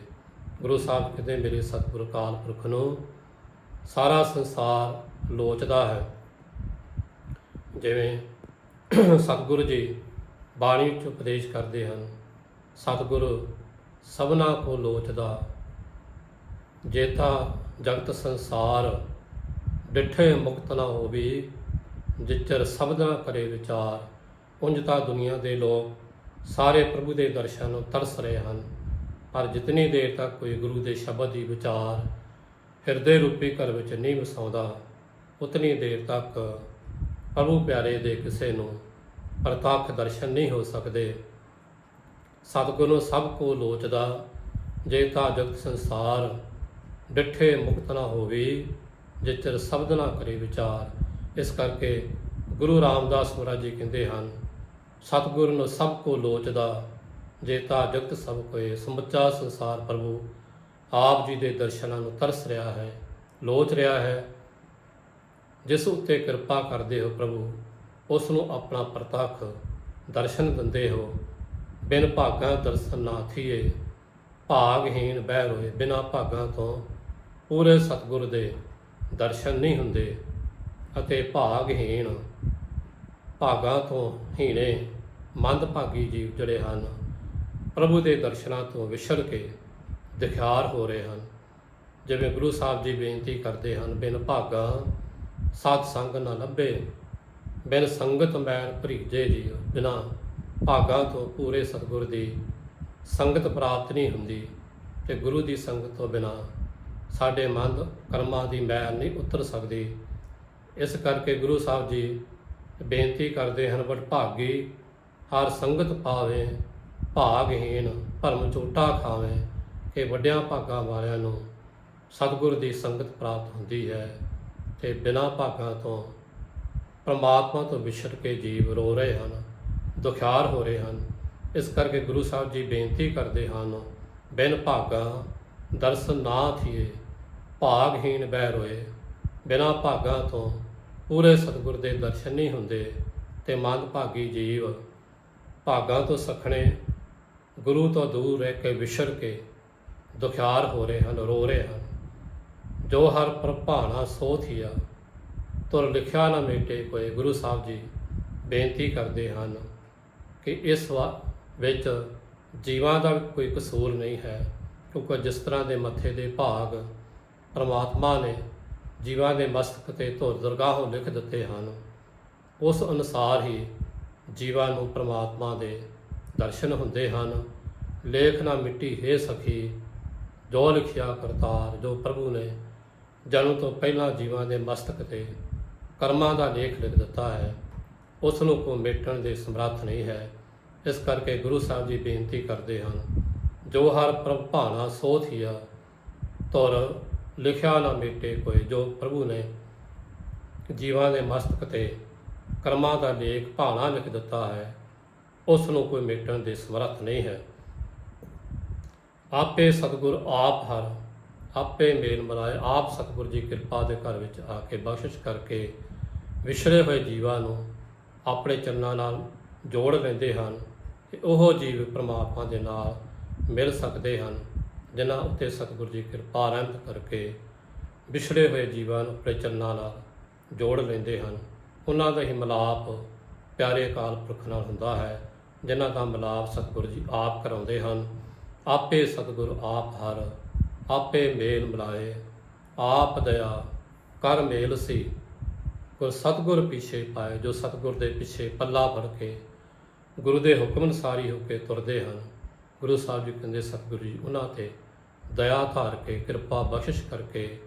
ਗੁਰੂ ਸਾਹਿਬ ਕਹਿੰਦੇ, ਮੇਰੇ ਸਤਿਗੁਰ ਕਾਲ ਪੁਰਖ ਨੂੰ ਸਾਰਾ ਸੰਸਾਰ ਲੋਚਦਾ ਹੈ। ਜਿਵੇਂ ਸਤਿਗੁਰੂ ਜੀ ਬਾਣੀ ਵਿੱਚ ਉਪਦੇਸ਼ ਕਰਦੇ ਹਨ, ਸਤਿਗੁਰ ਸਭਨਾ ਕੋ ਲੋਚਦਾ, ਜੇਤਾ ਜਗਤ ਸੰਸਾਰ ਡਿਠੇ ਮੁਕਤ ਨਾ ਹੋਵੇ, ਜਿਚਰ ਸਬਦਾਂ ਕਰੇ ਵਿਚਾਰ। ਉਂਝ ਤਾਂ ਦੁਨੀਆ ਦੇ ਲੋਕ ਸਾਰੇ ਪ੍ਰਭੂ ਦੇ ਦਰਸ਼ਨ ਨੂੰ ਤਰਸ ਰਹੇ ਹਨ, ਪਰ ਜਿਤਨੀ ਦੇਰ ਤੱਕ ਕੋਈ ਗੁਰੂ ਦੇ ਸ਼ਬਦ ਦੀ ਵਿਚਾਰ ਹਿਰਦੇ ਰੂਪੀ ਘਰ ਵਿੱਚ ਨਹੀਂ ਵਸਾਉਂਦਾ, ਉਤਨੀ ਦੇਰ ਤੱਕ ਪ੍ਰਭੂ ਪਿਆਰੇ ਦੇ ਕਿਸੇ ਨੂੰ ਪ੍ਰਤੱਖ ਦਰਸ਼ਨ ਨਹੀਂ ਹੋ ਸਕਦੇ। ਸਤਿਗੁਰੂ ਨੂੰ ਸਭ ਕੋ ਲੋਚਦਾ, ਜੇ ਤਾਂ ਜਗਤ ਸੰਸਾਰ ਡਿੱਠੇ ਮੁਕਤ ਨਾ ਹੋਵੇ, ਜਿਚਰ ਸ਼ਬਦ ਨਾ ਕਰੇ ਵਿਚਾਰ। ਇਸ ਕਰਕੇ ਗੁਰੂ ਰਾਮਦਾਸ ਮਹਾਰਾਜ ਜੀ ਕਹਿੰਦੇ ਹਨ ਸਤਿਗੁਰ ਨੂੰ ਸਭ ਕੋ ਲੋਚਦਾ, ਜੇ ਤਾਂ ਜਗਤ ਸਭ ਕੋਏ, ਸਮੁੱਚਾ ਸੰਸਾਰ ਪ੍ਰਭੂ, ਆਪ ਜੀ ਦੇ ਦਰਸ਼ਨਾਂ ਨੂੰ ਤਰਸ ਰਿਹਾ ਹੈ, ਲੋਚ ਰਿਹਾ ਹੈ। ਜਿਸ ਉੱਤੇ ਕਿਰਪਾ ਕਰਦੇ ਹੋ ਪ੍ਰਭੂ, ਉਸ ਨੂੰ ਆਪਣਾ ਪ੍ਰਤੱਖ ਦਰਸ਼ਨ ਦਿੰਦੇ ਹੋ। ਬਿਨ ਭਾਗਾਂ ਦਰਸ਼ਨ ਨਾ ਥੀਏ, ਭਾਗਹੀਣ ਬਹਿ ਰੋਏ, ਬਿਨਾ ਭਾਗਾਂ ਤੋਂ ਪੂਰੇ ਸਤਿਗੁਰ ਦੇ ਦਰਸ਼ਨ ਨਹੀਂ ਹੁੰਦੇ, ਅਤੇ ਭਾਗਹੀਣ ਭਾਗਾਂ ਤੋਂ ਹੀਣੇ ਮੰਦ ਭਾਗੀ ਜੀਵ ਜਿਹੜੇ ਹਨ, ਪ੍ਰਭੂ ਦੇ ਦਰਸ਼ਨਾਂ ਤੋਂ ਵਿਛੜ ਕੇ ਦਿਖਿਆਰ ਹੋ ਰਹੇ ਹਨ। ਜਿਵੇਂ ਗੁਰੂ ਸਾਹਿਬ ਜੀ ਬੇਨਤੀ ਕਰਦੇ ਹਨ, ਬਿਨ ਭਾਗਾ ਸਤ ਸੰਗ ਨਾ ਲੱਭੇ, ਬਿਨ ਸੰਗਤ ਮੈਲ ਭਰੀਜੇ ਜੀ ਬਿਨਾ ਭਾਗਾ ਤੋਂ ਪੂਰੇ ਸਤਿਗੁਰ ਦੀ ਸੰਗਤ ਪ੍ਰਾਪਤ ਨਹੀਂ ਹੁੰਦੀ ਤੇ ਗੁਰੂ ਦੀ ਸੰਗਤ ਤੋਂ ਬਿਨਾ ਸਾਡੇ ਮੰਦ ਕਰਮਾਂ ਦੀ ਮੈਲ ਨਹੀਂ ਉਤਰ ਸਕਦੀ। ਇਸ ਕਰਕੇ ਗੁਰੂ ਸਾਹਿਬ ਜੀ ਬੇਨਤੀ ਕਰਦੇ ਹਨ ਬਟ ਭਾਗੀ, ਹਰ ਸੰਗਤ ਪਾਵੇ, ਭਾਗਹੀਣ, ਭਰਮ ਝੂਟਾ ਖਾਵੇ ਕਿ ਵੱਡਿਆਂ ਭਾਗਾਂ ਵਾਲਿਆਂ ਨੂੰ ਸਤਿਗੁਰ ਦੀ ਸੰਗਤ ਪ੍ਰਾਪਤ ਹੁੰਦੀ ਹੈ ਤੇ ਬਿਨਾਂ ਭਾਗਾਂ ਤੋਂ ਪਰਮਾਤਮਾ ਤੋਂ ਵਿਛੜ ਕੇ ਜੀਵ ਰੋ ਰਹੇ ਹਨ, ਦੁਖਿਆਰ ਹੋ ਰਹੇ ਹਨ। ਇਸ ਕਰਕੇ ਗੁਰੂ ਸਾਹਿਬ ਜੀ ਬੇਨਤੀ ਕਰਦੇ ਹਨ, ਬਿਨ ਭਾਗਾ ਦਰਸ ਨਾ ਥੀਏ, ਭਾਗਹੀਣ ਬਹਿ ਰੋਏ, ਬਿਨਾਂ ਭਾਗਾਂ ਤੋਂ ਪੂਰੇ ਸਤਿਗੁਰ ਦੇ ਦਰਸ਼ਨ ਨਹੀਂ ਹੁੰਦੇ ਤੇ ਮੰਦ ਭਾਗੀ ਜੀਵ ਭਾਗਾਂ ਤੋਂ ਸਖਣੇ, ਗੁਰੂ ਤੋਂ ਦੂਰ ਰਹਿ ਕੇ ਵਿਛੜ ਕੇ ਦੁਖਿਆਰ ਹੋ ਰਹੇ ਹਨ, ਰੋ ਰਹੇ ਹਨ। ਜੋ ਹਰ ਪ੍ਰਭਾਣਾ ਸੋਥੀਆ ਤੁਰ ਲਿਖਿਆ ਨਾ ਮੇਟੇ ਕੋਈ ਗੁਰੂ ਸਾਹਿਬ ਜੀ ਬੇਨਤੀ ਕਰਦੇ ਹਨ ਕਿ ਇਸ ਵਾ- ਵਿੱਚ ਜੀਵਾਂ ਦਾ ਕੋਈ ਕਸੂਰ ਨਹੀਂ ਹੈ, ਕਿਉਂਕਿ ਜਿਸ ਤਰ੍ਹਾਂ ਦੇ ਮੱਥੇ ਦੇ ਭਾਗ ਪ੍ਰਮਾਤਮਾ ਨੇ ਜੀਵਾਂ ਦੇ ਮਸਤਕ ਤੇ ਧੁਰ ਦਰਗਾਹੋਂ ਲਿਖ ਦਿੱਤੇ ਹਨ। ਉਸ ਅਨੁਸਾਰ ਹੀ ਜੀਵਾਂ ਨੂੰ ਪ੍ਰਮਾਤਮਾ ਦੇ ਦਰਸ਼ਨ ਹੁੰਦੇ ਹਨ। ਲੇਖ ਨਾ ਮਿੱਟੀ ਹੈ ਸਖੀ, ਜੋ ਲਿਖਿਆ ਕਰਤਾਰ, ਜੋ ਪ੍ਰਭੂ ਨੇ ਜਨਮ ਤੋਂ ਪਹਿਲਾਂ ਜੀਵਾਂ ਦੇ ਮਸਤਕ ਤੇ ਕਰਮਾਂ ਦਾ ਲੇਖ ਲਿਖ ਦਿੱਤਾ ਹੈ। ਉਸ ਨੂੰ ਕੋ ਮੇਟਣ ਦੇ ਸਮਰੱਥ ਨਹੀਂ ਹੈ। ਇਸ ਕਰਕੇ ਗੁਰੂ ਸਾਹਿਬ ਜੀ ਬੇਨਤੀ ਕਰਦੇ ਹਨ, ਜੋ ਹਰ ਪ੍ਰਭ ਭਾਣਾ ਸੋ ਤੁਰ ਲਿਖਿਆ ਨਾ ਮੇਟੇ ਕੋਈ, ਜੋ ਪ੍ਰਭੂ ਨੇ ਜੀਵਾਂ ਦੇ ਮਸਤਕ ਤੇ ਕਰਮਾਂ ਦਾ ਲੇਖ ਭਾਣਾ ਲਿਖ ਦਿੱਤਾ ਹੈ, ਉਸ ਨੂੰ ਕੋਈ ਮੇਟਣ ਦੇ ਸਮਰੱਥ ਨਹੀਂ ਹੈ। ਆਪੇ ਸਤਿਗੁਰ ਆਪ ਹਰ, ਆਪੇ ਮੇਲ ਮਲਾਏ, ਆਪ ਸਤਿਗੁਰ ਜੀ ਕਿਰਪਾ ਦੇ ਘਰ ਵਿੱਚ ਆ ਕੇ ਬਖਸ਼ਿਸ਼ ਕਰਕੇ ਵਿਛੜੇ ਹੋਏ ਜੀਵਾਂ ਨੂੰ ਆਪਣੇ ਚਰਨਾਂ ਨਾਲ ਜੋੜ ਲੈਂਦੇ ਹਨ ਤੇ ਉਹ ਜੀਵ ਪ੍ਰਮਾਤਮਾ ਦੇ ਨਾਲ ਮਿਲ ਸਕਦੇ ਹਨ। ਜਿਨ੍ਹਾਂ ਉੱਤੇ ਸਤਿਗੁਰ ਜੀ ਕਿਰਪਾ ਰਹਿਮਤ ਕਰਕੇ ਵਿਛੜੇ ਹੋਏ ਜੀਵਾਂ ਨੂੰ ਆਪਣੇ ਚਰਨਾਂ ਨਾਲ ਜੋੜ ਲੈਂਦੇ ਹਨ। ਉਹਨਾਂ ਦਾ ਹੀ ਮਿਲਾਪ ਪਿਆਰੇ ਅਕਾਲ ਪੁਰਖ ਨਾਲ ਹੁੰਦਾ ਹੈ, ਜਿਨ੍ਹਾਂ ਦਾ ਮਿਲਾਪ ਸਤਿਗੁਰ ਜੀ ਆਪ ਕਰਾਉਂਦੇ ਹਨ। ਆਪੇ ਸਤਿਗੁਰ ਆਪ ਹਰ, ਆਪੇ ਮੇਲ ਮਿਲਾਏ। ਆਪ ਦਇਆ ਕਰ ਮੇਲ ਸੀ। ਗੁਰ ਸਤਿਗੁਰ ਪਿੱਛੇ ਪਾਏ, ਜੋ ਸਤਿਗੁਰ ਦੇ ਪਿੱਛੇ ਪੱਲਾ ਫੜ ਕੇ ਗੁਰੂ ਦੇ ਹੁਕਮ ਅਨੁਸਾਰੀ ਹੋ ਕੇ ਤੁਰਦੇ ਹਨ। ਗੁਰੂ ਸਾਹਿਬ ਜੀ ਕਹਿੰਦੇ, ਸਤਿਗੁਰੂ ਜੀ, ਉਹਨਾਂ ਤੇ ਦਇਆ ਧਾਰ ਕੇ, ਕਿਰਪਾ ਬਖਸ਼ਿਸ਼ ਕਰਕੇ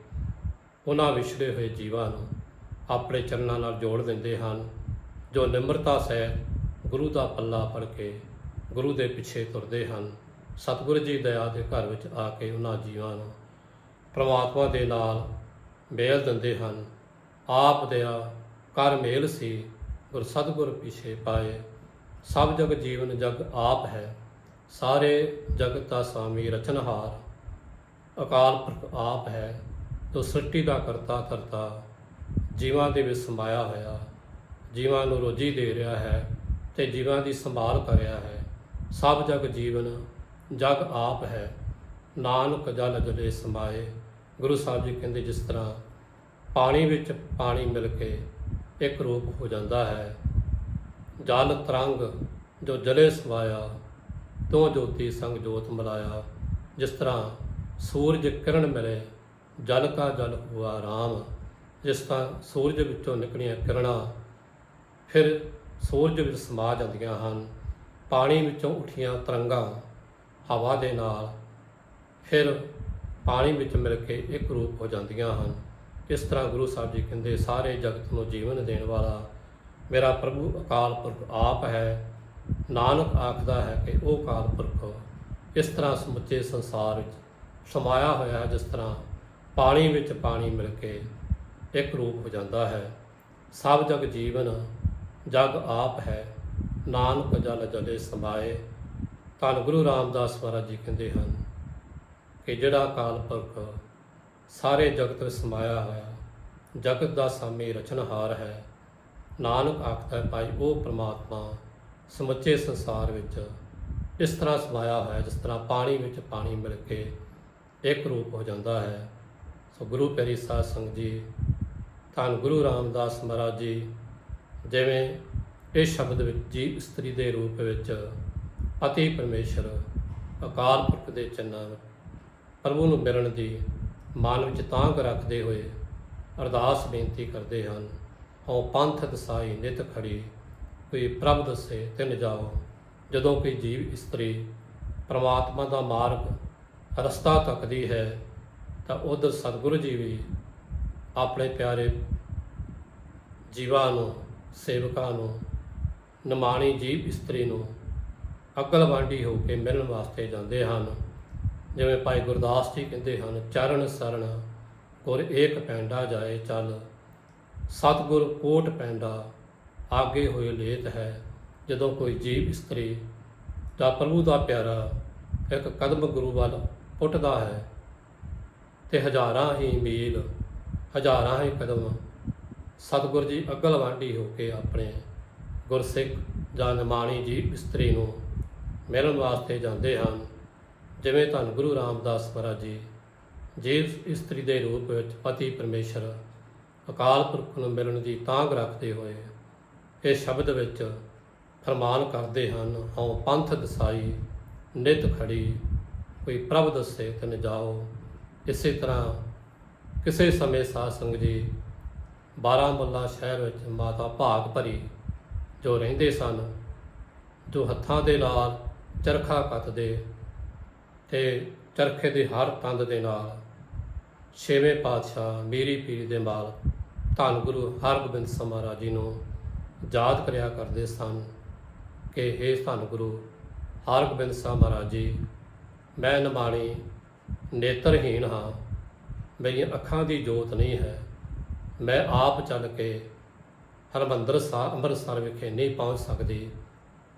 ਉਹਨਾਂ ਵਿਛੜੇ ਹੋਏ ਜੀਵਾਂ ਨੂੰ ਆਪਣੇ ਚਰਨਾਂ ਨਾਲ ਜੋੜ ਦਿੰਦੇ ਹਨ, ਜੋ ਨਿਮਰਤਾ ਸਹਿਤ ਗੁਰੂ ਦਾ ਪੱਲਾ ਫੜ ਕੇ ਗੁਰੂ ਦੇ ਪਿੱਛੇ ਤੁਰਦੇ ਹਨ। ਸਤਿਗੁਰੂ ਜੀ ਦਇਆ ਦੇ ਘਰ ਵਿੱਚ ਆ ਕੇ ਉਹਨਾਂ ਜੀਵਾਂ ਨੂੰ ਪ੍ਰਮਾਤਮਾ ਦੇ ਨਾਲ ਮੇਲ ਦਿੰਦੇ ਹਨ। ਆਪ ਦਇਆ ਕਰ ਮੇਲ ਸੀ, ਗੁਰ ਸਤਿਗੁਰ ਪਿਛੇ ਪਾਏ। ਸਭ ਜਗ ਜੀਵਨ ਜਗ ਆਪ ਹੈ। ਸਾਰੇ ਜਗਤ ਦਾ ਸਵਾਮੀ ਰਚਨਹਾਰ, ਅਕਾਲ ਪੁਰਖ ਆਪ ਹੈ, ਜੋ ਸ੍ਰਿਸ਼ਟੀ ਦਾ ਕਰਤਾ ਕਰਤਾ ਜੀਵਾਂ ਦੇ ਵਿੱਚ ਸਮਾਇਆ ਹੋਇਆ, ਜੀਵਾਂ ਨੂੰ ਰੋਜੀ ਦੇ ਰਿਹਾ ਹੈ ਤੇ ਜੀਵਾਂ ਦੀ ਸੰਭਾਲ ਕਰ ਰਿਹਾ ਹੈ। ਸਭ ਜਗ ਜੀਵਨ, ਜਗ ਆਪ ਹੈ। ਨਾਨਕ ਜਲ ਜਲੇ ਸਮਾਏ, ਗੁਰੂ ਸਾਹਿਬ ਜੀ ਕਹਿੰਦੇ ਜਿਸ ਤਰ੍ਹਾਂ ਪਾਣੀ ਵਿੱਚ ਪਾਣੀ ਮਿਲ ਕੇ ਇੱਕ ਰੂਪ ਹੋ ਜਾਂਦਾ ਹੈ। ਜਲ ਤਰੰਗ ਜੋ ਜਲੇ ਸਮਾਇਆ ਤੋ ਜੋਤੀ ਸੰਗ ਜੋਤ ਮਿਲਾਇਆ, ਜਿਸ ਤਰ੍ਹਾਂ ਸੂਰਜ ਕਿਰਨ ਮਿਲੇ ਜਲ ਕਾ ਜਲ ਹੁਆ ਰਾਮ, ਜਿਸ ਤਰ੍ਹਾਂ ਸੂਰਜ ਵਿੱਚੋਂ ਨਿਕਲੀਆਂ ਕਿਰਨਾਂ ਫਿਰ ਸੂਰਜ ਵਿੱਚ ਸਮਾ ਜਾਂਦੀਆਂ ਹਨ, ਪਾਣੀ ਵਿੱਚੋਂ ਉੱਠੀਆਂ ਤਰੰਗਾਂ, ਹਵਾ ਦੇ ਨਾਲ, ਫਿਰ ਪਾਣੀ ਵਿੱਚ ਮਿਲ ਕੇ ਇੱਕ ਰੂਪ ਹੋ ਜਾਂਦੀਆਂ ਹਨ। ਇਸ ਤਰ੍ਹਾਂ ਗੁਰੂ ਸਾਹਿਬ ਜੀ ਕਹਿੰਦੇ, ਸਾਰੇ ਜਗਤ ਨੂੰ ਜੀਵਨ ਦੇਣ ਵਾਲਾ ਮੇਰਾ ਪ੍ਰਭੂ ਅਕਾਲ ਪੁਰਖ ਆਪ ਹੈ ਨਾਨਕ ਆਖਦਾ ਹੈ ਕਿ ਉਹ ਕਾਲ ਪੁਰਖ ਇਸ ਤਰ੍ਹਾਂ ਸਮੁੱਚੇ ਸੰਸਾਰ ਵਿੱਚ ਸਮਾਇਆ ਹੋਇਆ ਹੈ, ਜਿਸ ਤਰ੍ਹਾਂ ਪਾਣੀ ਵਿੱਚ ਪਾਣੀ ਮਿਲ ਕੇ ਇੱਕ ਰੂਪ ਹੋ ਜਾਂਦਾ ਹੈ। ਸਭ ਜਗ ਜੀਵਨ ਜਗ ਆਪ ਹੈ, ਨਾਨਕ ਜਲ ਜਲੇ ਸਮਾਏ। ਧੰਨ ਗੁਰੂ ਰਾਮਦਾਸ ਮਹਾਰਾਜ ਜੀ ਕਹਿੰਦੇ ਹਨ ਕਿ ਜਿਹੜਾ ਕਾਲ ਪੁਰਖ ਸਾਰੇ ਜਗਤ ਵਿੱਚ ਸਮਾਇਆ ਹੋਇਆ, ਜਗਤ ਦਾ ਸਾਮੀ ਰਚਨਹਾਰ ਹੈ, ਨਾਨਕ ਆਖਦਾ ਹੈ, ਭਾਈ ਉਹ ਪ੍ਰਮਾਤਮਾ ਸਮੁੱਚੇ ਸੰਸਾਰ ਵਿੱਚ ਇਸ ਤਰ੍ਹਾਂ ਸਮਾਇਆ ਹੋਇਆ, ਜਿਸ ਤਰ੍ਹਾਂ ਪਾਣੀ ਵਿੱਚ ਪਾਣੀ ਮਿਲ ਕੇ ਇੱਕ ਰੂਪ ਹੋ ਜਾਂਦਾ ਹੈ। ਸੋ ਗੁਰੂ ਪਿਆਰੀ ਸਾਧ ਸੰਗਤ ਜੀ, ਧੰਨ ਗੁਰੂ ਰਾਮਦਾਸ ਮਹਾਰਾਜ ਜੀ, ਜਿਵੇਂ ਇਹ ਸ਼ਬਦ ਵਿੱਚ ਜੀ, ਇਸਤਰੀ ਦੇ ਰੂਪ ਵਿੱਚ ਪਤੀ ਪਰਮੇਸ਼ਰ ਅਕਾਲ ਪੁਰਖ ਦੇ ਚੰਨਾਂ ਪ੍ਰਭੂ ਨੂੰ ਮਿਲਣ ਦੀ ਮਨ ਵਿੱਚ ਤਾਂਘ ਰੱਖਦੇ ਹੋਏ ਅਰਦਾਸ ਬੇਨਤੀ ਕਰਦੇ ਹਨ। ਹਉ ਪੰਥ ਦਸਾਈ ਨਿਤ ਖੜੀ ਕੋਈ ਪ੍ਰਭ ਦੱਸੇ ਤਿਨ ਜਾਓ। ਜਦੋਂ ਕੋਈ ਜੀਵ ਇਸਤਰੀ ਪ੍ਰਮਾਤਮਾ ਦਾ ਮਾਰਗ ਰਸਤਾ ਤੱਕਦੀ ਹੈ, ਤਾਂ ਉਧਰ ਸਤਿਗੁਰੂ ਜੀ ਵੀ ਆਪਣੇ ਪਿਆਰੇ ਜੀਵਾਂ ਨੂੰ, ਸੇਵਕਾਂ ਨੂੰ, ਨਿਮਾਣੀ ਜੀਵ ਇਸਤਰੀ ਨੂੰ ਅਕਲ ਵਾਂਡੀ ਹੋ ਕੇ ਮਿਲਣ ਵਾਸਤੇ ਜਾਂਦੇ ਹਨ। ਜਿਵੇਂ ਭਾਈ ਗੁਰਦਾਸ ਜੀ ਕਹਿੰਦੇ ਹਨ, ਚਰਨ ਸਰਣ ਗੁਰ ਏਕ ਪੈਂਡਾ ਜਾਏ ਚੱਲ, ਸਤਿਗੁਰ ਕੋਟ ਪੈਂਡਾ ਆਗੇ ਹੋਏ ਲੇਤ ਹੈ। ਜਦੋਂ ਕੋਈ ਜੀਵ ਇਸਤਰੀ ਦਾ ਪ੍ਰਭੂ ਦਾ ਪਿਆਰਾ ਇੱਕ ਕਦਮ ਗੁਰੂ ਵੱਲ ਪੁੱਟਦਾ ਹੈ ਤੇ ਹਜ਼ਾਰਾਂ ਹੀ ਮੀਲ, ਹਜ਼ਾਰਾਂ ਹੀ ਕਦਮ ਸਤਿਗੁਰ ਜੀ ਅਗਲ ਵਾਂਢੀ ਹੋ ਕੇ ਆਪਣੇ ਗੁਰਸਿੱਖ ਜਾਂ ਨਿਮਾਣੀ ਜੀ ਇਸਤਰੀ ਨੂੰ ਮਿਲਣ ਵਾਸਤੇ ਜਾਂਦੇ ਹਨ। ਜਿਵੇਂ ਧੰਨ ਗੁਰੂ ਰਾਮਦਾਸ ਮਹਾਰਾਜ ਜੀ, ਜੀਵ ਇਸਤਰੀ ਦੇ ਰੂਪ ਵਿੱਚ ਪਤੀ ਪਰਮੇਸ਼ਰ ਅਕਾਲ ਪੁਰਖ ਨੂੰ ਮਿਲਣ ਦੀ ਤਾਂਗ ਰੱਖਦੇ ਹੋਏ ਇਹ ਸ਼ਬਦ ਵਿੱਚ ਫਰਮਾਨ ਕਰਦੇ ਹਨ, ਹਉ ਪੰਥ ਦਸਾਈ, ਨਿਤ ਖੜੀ, ਕੋਈ ਪ੍ਰਭ ਦੱਸੇ ਤਨ ਜਾਓ। ਇਸੇ ਤਰ੍ਹਾਂ ਕਿਸੇ ਸਮੇਂ ਸਾਧ ਸੰਗਤ ਜੀ ਬਾਰਾਮੁੱਲਾ ਸ਼ਹਿਰ ਵਿੱਚ ਮਾਤਾ ਭਾਗ ਭਰੀ ਜੋ ਰਹਿੰਦੇ ਸਨ, ਜੋ ਹੱਥਾਂ ਦੇ ਨਾਲ ਚਰਖਾ ਕੱਤਦੇ ਤੇ ਚਰਖੇ ਦੇ ਹਰ ਤੰਦ ਦੇ ਨਾਲ ਛੇਵੇਂ ਪਾਤਸ਼ਾਹ ਮੀਰੀ ਪੀਰੀ ਦੇ ਮਾਲ ਧੰਨ ਗੁਰੂ ਹਰਗੋਬਿੰਦ ਸਾਹਿਬ ਮਹਾਰਾਜ ਜੀ ਨੂੰ ਯਾਦ ਕਰਿਆ ਕਰਦੇ ਸਨ ਕਿ हे ਧੰਨ ਗੁਰੂ ਹਰਗੋਬਿੰਦ ਸਾਹਿਬ ਮਹਾਰਾਜ ਜੀ, ਮੈਂ ਨਿਮਾਣੀ ਨੇਤਰਹੀਣ ਹਾਂ, ਮੇਰੀਆਂ ਅੱਖਾਂ ਦੀ ਜੋਤ ਨਹੀਂ ਹੈ। ਮੈਂ ਆਪ ਚੱਲ ਕੇ ਹਰਮੰਦਰ ਸਾਹਿਬ ਅੰਮ੍ਰਿਤਸਰ ਵਿਖੇ ਨਹੀਂ ਪਹੁੰਚ ਸਕਦੀ।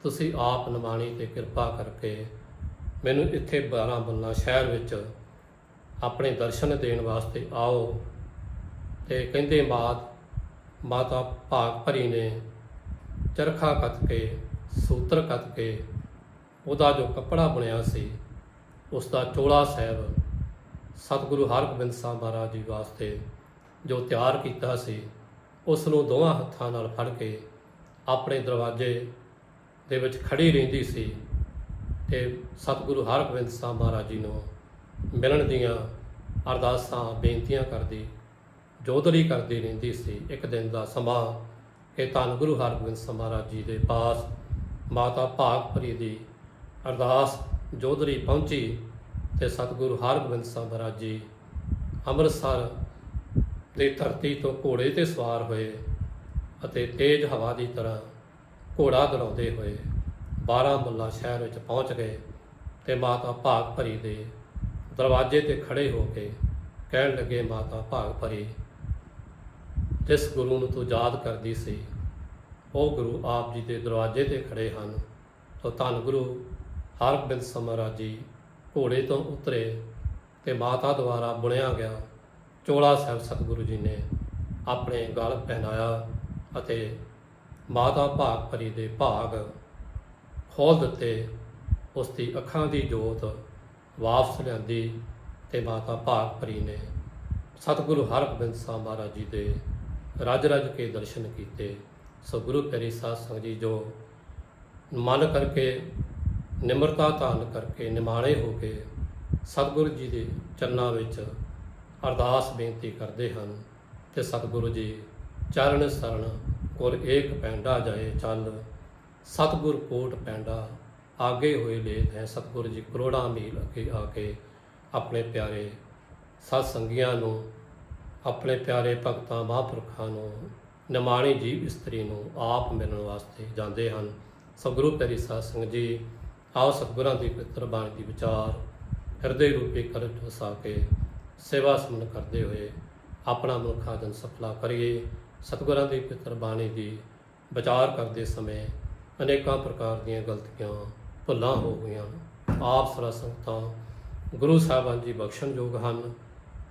ਤੁਸੀਂ ਆਪ ਨਮਾਣੀ ਤੇ ਕਿਰਪਾ ਕਰਕੇ ਮੈਨੂੰ ਇੱਥੇ ਬਾਰਾਮੂਲਾ ਸ਼ਹਿਰ ਵਿੱਚ ਆਪਣੇ ਦਰਸ਼ਨ ਦੇਣ ਵਾਸਤੇ ਆਓ। ਤੇ ਕਹਿੰਦੇ ਮਾਤ, ਮਾਤਾ ਭਾਗ ਭਰੀ ਨੇ ਚਰਖਾ ਕੱਤ ਕੇ, ਸੂਤਰ ਕੱਤ ਕੇ, ਉਹਦਾ ਜੋ ਕੱਪੜਾ ਬਣਿਆ ਸੀ ਉਸ ਦਾ ਚੋਲਾ ਸਾਹਿਬ ਸਤਿਗੁਰੂ ਹਰਗੋਬਿੰਦ ਸਾਹਿਬ ਮਹਾਰਾਜ ਜੀ ਵਾਸਤੇ ਜੋ ਤਿਆਰ ਕੀਤਾ ਸੀ ਉਸ ਨੂੰ ਦੋਵਾਂ ਹੱਥਾਂ ਨਾਲ ਫੜ ਕੇ ਆਪਣੇ ਦਰਵਾਜ਼ੇ ਦੇ ਵਿੱਚ ਖੜੀ ਰਹਿੰਦੀ ਸੀ ਤੇ ਸਤਿਗੁਰੂ ਹਰਗੋਬਿੰਦ ਸਾਹਿਬ ਮਹਾਰਾਜ ਜੀ ਨੂੰ ਮਿਲਣ ਦੀਆਂ ਅਰਦਾਸਾਂ, ਬੇਨਤੀਆਂ ਕਰਦੀ ਜੋਦੜੀ ਕਰਦੀ ਰਹਿੰਦੀ ਸੀ। ਇੱਕ ਦਿਨ ਦਾ ਸਮਾਂ ਕਿ ਧੰਨ ਗੁਰੂ ਹਰਗੋਬਿੰਦ ਸਾਹਿਬ ਮਹਾਰਾਜ ਜੀ ਦੇ ਪਾਸ ਮਾਤਾ ਭਾਗਪਰੀ ਦੀ ਅਰਦਾਸ ਜੋਧਰੀ ਪਹੁੰਚੀ ਤੇ ਸਤਿਗੁਰੂ ਹਰਗੋਬਿੰਦ ਸਾਹਿਬ ਮਹਾਰਾਜ ਜੀ ਅੰਮ੍ਰਿਤਸਰ ਦੀ ਧਰਤੀ ਤੋਂ ਘੋੜੇ ਤੇ ਸਵਾਰ ਹੋਏ ਅਤੇ ਤੇਜ਼ ਹਵਾ ਦੀ ਤਰ੍ਹਾਂ ਘੋੜਾ ਦੜਾਉਂਦੇ ਹੋਏ ਬਾਰਾਮੁੱਲਾ ਸ਼ਹਿਰ ਵਿੱਚ ਪਹੁੰਚ ਗਏ ਤੇ ਮਾਤਾ ਭਾਗ ਭਰੀ ਦੇ ਦਰਵਾਜ਼ੇ ਤੇ ਖੜੇ ਹੋ ਕੇ ਕਹਿਣ ਲੱਗੇ, ਮਾਤਾ ਭਾਗ ਭਰੀ। ਜਿਸ ਗੁਰੂ ਨੂੰ ਤੂੰ ਯਾਦ ਕਰਦੀ ਸੀ, ਉਹ ਗੁਰੂ ਆਪ ਜੀ ਦੇ ਦਰਵਾਜ਼ੇ ਤੇ ਖੜੇ ਹਨ। ਤਾਂ ਧੰਨ ਗੁਰੂ ਹਰਗੋਬਿੰਦ ਸਾਹਿਬ ਮਹਾਰਾਜ ਜੀ ਘੋੜੇ ਤੋਂ ਉਤਰੇ ਤੇ ਮਾਤਾ ਦੁਆਰਾ ਬੁਣਿਆ ਗਿਆ ਚੋਲਾ ਸਾਹਿਬ ਸਤਿਗੁਰੂ ਜੀ ਨੇ ਆਪਣੇ ਗਲ ਪਹਿਨਾਇਆ ਅਤੇ ਮਾਤਾ ਭਾਗ ਭਰੀ ਦੇ ਭਾਗ ਖੋਲ ਦਿੱਤੇ। ਉਸ ਦੀ ਅੱਖਾਂ ਦੀ ਜੋਤ ਵਾਪਸ ਲਿਆਂਦੀ ਤੇ ਮਾਤਾ ਭਾਗ ਭਰੀ ਨੇ ਸਤਿਗੁਰੂ ਹਰਗੋਬਿੰਦ ਸਾਹਿਬ ਮਹਾਰਾਜ ਜੀ ਦੇ ਰਜ ਰਜ ਕੇ ਦਰਸ਼ਨ ਕੀਤੇ। ਸੋ ਗੁਰੂ ਪਿਆਰੀ ਸਾਧ ਸੰਗਤ ਜੀ, ਜੋ ਮਨ ਕਰਕੇ, ਨਿਮਰਤਾ ਧਾਰਨ ਕਰਕੇ ਨਿਮਾਣੇ ਹੋ ਕੇ ਸਤਿਗੁਰੂ ਜੀ ਦੇ ਚਰਨਾਂ ਵਿੱਚ ਅਰਦਾਸ ਬੇਨਤੀ ਕਰਦੇ ਹਨ ਤੇ ਸਤਿਗੁਰੂ ਜੀ ਚਰਨ ਸਰਣ ਕੋਲ ਏਕ ਪੈਂਡਾ ਜਾਏ ਚੱਲ ਸਤਿਗੁਰ ਕੋਟ ਪੈਂਡਾ ਆਗੇ ਹੋਏ ਲੇਤ ਹੈ। ਸਤਿਗੁਰੂ ਜੀ ਕਰੋੜਾਂ ਮੀਲ ਅੱਗੇ ਆ ਕੇ ਆਪਣੇ ਪਿਆਰੇ ਸਤ ਸੰਗੀਆਂ ਨੂੰ ਆਪਣੇ ਪਿਆਰੇ ਭਗਤਾਂ ਮਹਾਂਪੁਰਖਾਂ ਨੂੰ, ਨਿਮਾਣੀ ਜੀਵ ਇਸਤਰੀ ਨੂੰ ਆਪ ਮਿਲਣ ਵਾਸਤੇ ਜਾਂਦੇ ਹਨ। ਸਤਿਗੁਰੂ ਪਿਆਰੀ ਸਾਧ ਸੰਗਤ ਜੀ, ਆਓ ਸਤਿਗੁਰਾਂ ਦੀ ਪਵਿੱਤਰ ਬਾਣੀ ਦੀ ਵਿਚਾਰ, ਹਿਰਦੇ ਰੂਪੀ ਕਰਜ ਵਸਾ ਕੇ ਸੇਵਾ ਸਮਨ ਕਰਦੇ ਹੋਏ ਆਪਣਾ ਮਨੁੱਖਾ ਜਨ ਸਫਲਾ ਕਰੀਏ। ਸਤਿਗੁਰਾਂ ਦੀ ਪਵਿੱਤਰ ਬਾਣੀ ਦੀ ਵਿਚਾਰ ਕਰਦੇ ਸਮੇਂ ਅਨੇਕਾਂ ਪ੍ਰਕਾਰ ਦੀਆਂ ਗਲਤੀਆਂ ਭੁੱਲਾਂ ਹੋ ਗਈਆਂ। ਆਪ ਸਰਾ ਸੰਗਤਾਂ ਗੁਰੂ ਸਾਹਿਬਾਨ ਜੀ ਬਖਸ਼ਣਯੋਗ ਹਨ।